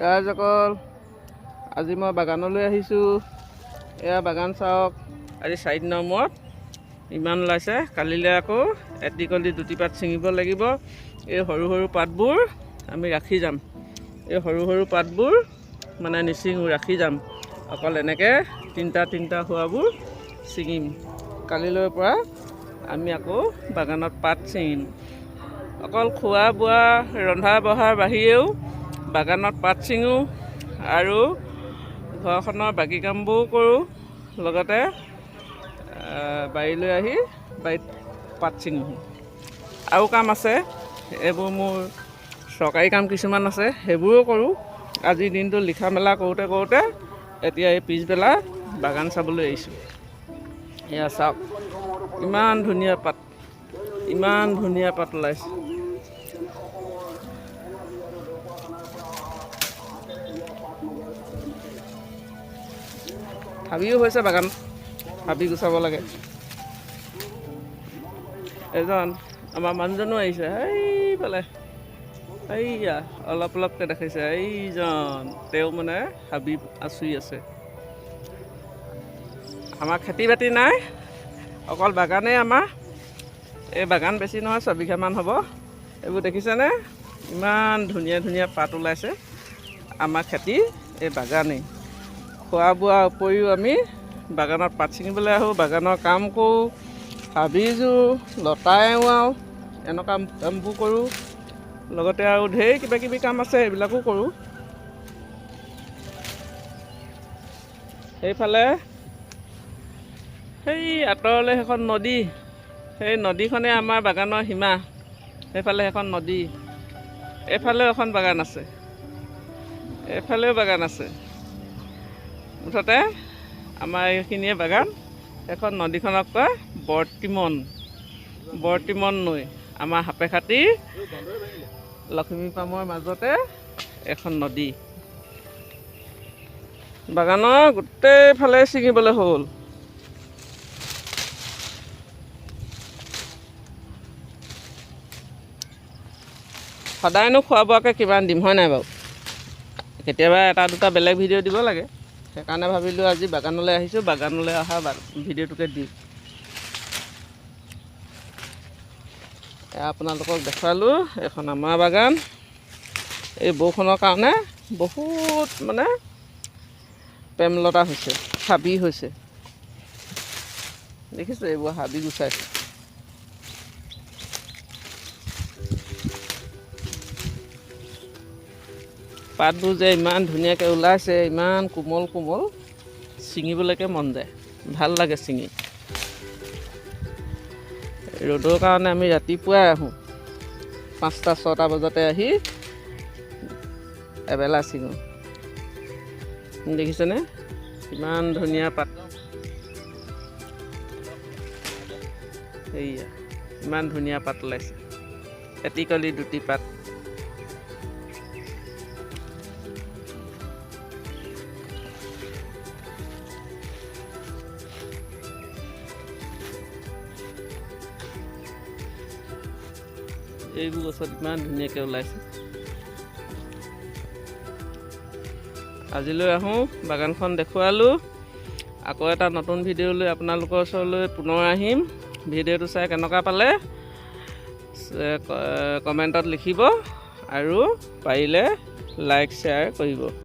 ৰাইজসকল আজি মই বাগানলৈ আহিছোঁ। এয়া বাগান চাওক। আজি চাৰিদিনৰ মূৰত ইমান ওলাইছে। কালিলৈ আকৌ এটি কলি দুটি পাত ছিঙিব লাগিব। এই সৰু সৰু পাতবোৰ আমি ৰাখি যাম। এই সৰু সৰু পাতবোৰ মানে নিচিঙো ৰাখি যাম। অকল এনেকৈ তিনিটা তিনিটা হোৱাবোৰ ছিঙিম। কালিলৈৰ পৰা আমি আকৌ বাগানত পাত ছিঙিম। অকল খোৱা বোৱা ৰন্ধা বঢ়াৰ বাহিৰেও বাগানত পাত ছিঙোঁ আৰু ঘৰখনৰ বাকী কামবোৰো কৰোঁ। লগতে বাৰীলৈ আহি বাৰীত পাত ছিঙোঁ আৰু কাম আছে, এইবোৰ মোৰ চৰকাৰী কাম কিছুমান আছে, সেইবোৰো কৰোঁ। আজিৰ দিনটো লিখা মেলা কৰোঁতে কৰোঁতে এতিয়া এই পিছবেলা বাগান চাবলৈ আহিছোঁ। এয়া চাওক, ইমান ধুনীয়া পাত, ইমান ধুনীয়া পাত ওলাইছে। হাবিও হৈছে বাগান। হাবি গুচাব লাগে। এজন আমাৰ মানুহজনো আহিছে। সেইফালে এইয়া অলপ অলপকৈ দেখাইছে। এইজন, তেওঁ মানে হাবি আঁচুৰি আছে। আমাৰ খেতি বাতি নাই। অকল বাগানেই আমাৰ। এই বাগান বেছি নহয় ছবিঘামান হ'ব। এইবোৰ দেখিছেনে? ইমান ধুনীয়া ধুনীয়া পাত ওলাইছে। আমাৰ খেতি এই বাগানেই। খোৱা বোৱাৰ উপৰিও আমি বাগানত পাত ছিঙিবলৈ আহোঁ বাগানৰ কাম কৰোঁ হাবি জোৰোঁ লতা এৰুৱাওঁ এনেকুৱা কামবোৰ কৰোঁ। লগতে আৰু ঢেৰ কিবা কিবি কাম আছে সেইবিলাকো কৰোঁ। সেইফালে সেই আঁতৰলৈ সেইখন নদী সেই নদীখনে আমাৰ বাগানৰ সীমা। সেইফালে সেইখন নদী এইফালেও এখন বাগান আছে। এইফালেও বাগান আছে। মুঠতে আমাৰ এইখিনিয়ে বাগান। এখন নদীখনক কয় বৰ্তিমন বৰ্তিমন নৈ। আমাৰ সাপে খাতি লখিমী পামৰ মাজতে এখন নদী। বাগানৰ গোটেইফালে ছিঙিবলৈ হ'ল। সদায়নো খোৱা বোৱাকৈ কিমান দিম হয় নাই বাৰু? কেতিয়াবা এটা দুটা বেলেগ ভিডিঅ' দিব লাগে। সেইকাৰণে ভাবিলোঁ আজি বাগানলৈ আহিছোঁ বাগানলৈ অহা ভিডিঅ'টোকে দিম। আপোনালোকক দেখুৱালোঁ এইখন আমাৰ বাগান। এই বৰষুণৰ কাৰণে বহুত মানে প্ৰেমলতা হৈছে হাবি হৈছে। দেখিছোঁ এইবোৰ হাবি গুচাইছে। পাতবোৰ যে ইমান ধুনীয়াকৈ ওলাইছে, ইমান কোমল কোমল, ছিঙিবলৈকে মন যায়। ভালো লাগে ছিঙি। ৰ'দৰ কাৰণে আমি ৰাতিপুৱাই আহোঁ। পাঁচটা, ছটা বজাতে আহি এবেলা ছিঙোঁ। দেখিছেনে? ইমান ধুনীয়া পাত। সেয়া ইমান ধুনীয়া পাত ওলাইছে। এটি কলি দুটি পাত। এইবোৰ গছত ইমান ধুনীয়াকৈ ওলাইছে। আজিলৈ আহোঁ বাগানখন দেখুৱালোঁ। আকৌ এটা নতুন ভিডিঅ' লৈ আপোনালোকৰ ওচৰলৈ পুনৰ আহিম। ভিডিঅ'টো চাই কেনেকুৱা পালে কমেণ্টত লিখিব আৰু পাৰিলে লাইক শ্বেয়াৰ কৰিব।